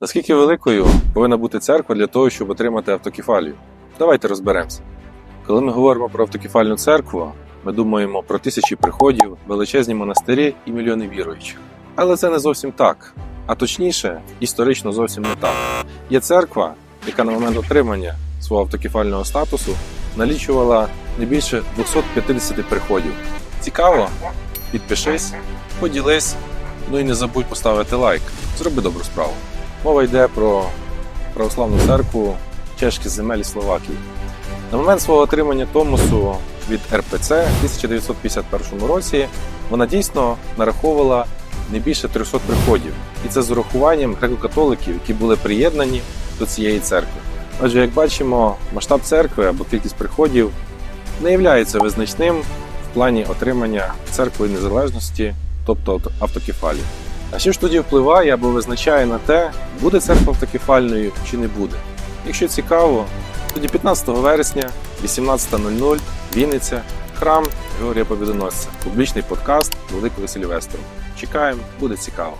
Наскільки великою повинна бути церква для того, щоб отримати автокефалію? Давайте розберемося. Коли ми говоримо про автокефальну церкву, ми думаємо про тисячі приходів, величезні монастирі і мільйони віруючих. Але це не зовсім так. А точніше, історично зовсім не так. Є церква, яка на момент отримання свого автокефального статусу налічувала не більше 250 приходів. Цікаво? Підпишись, поділись, ну і не забудь поставити лайк. Зроби добру справу. Мова йде про православну церкву чешських земель Словакії. На момент свого отримання Томосу від РПЦ в 1951 році вона дійсно нараховувала не більше 300 приходів, і це з урахуванням греко-католиків, які були приєднані до цієї церкви. Отже, як бачимо, масштаб церкви або кількість приходів не є визначним в плані отримання церкви незалежності, тобто автокефалії. А що ж тоді впливає або визначає на те, буде церква автокефальною чи не буде? Якщо цікаво, тоді 15 вересня, 18.00, Вінниця, храм Георгія Побідоносця, публічний подкаст Великого Сильвестру. Чекаємо, буде цікаво.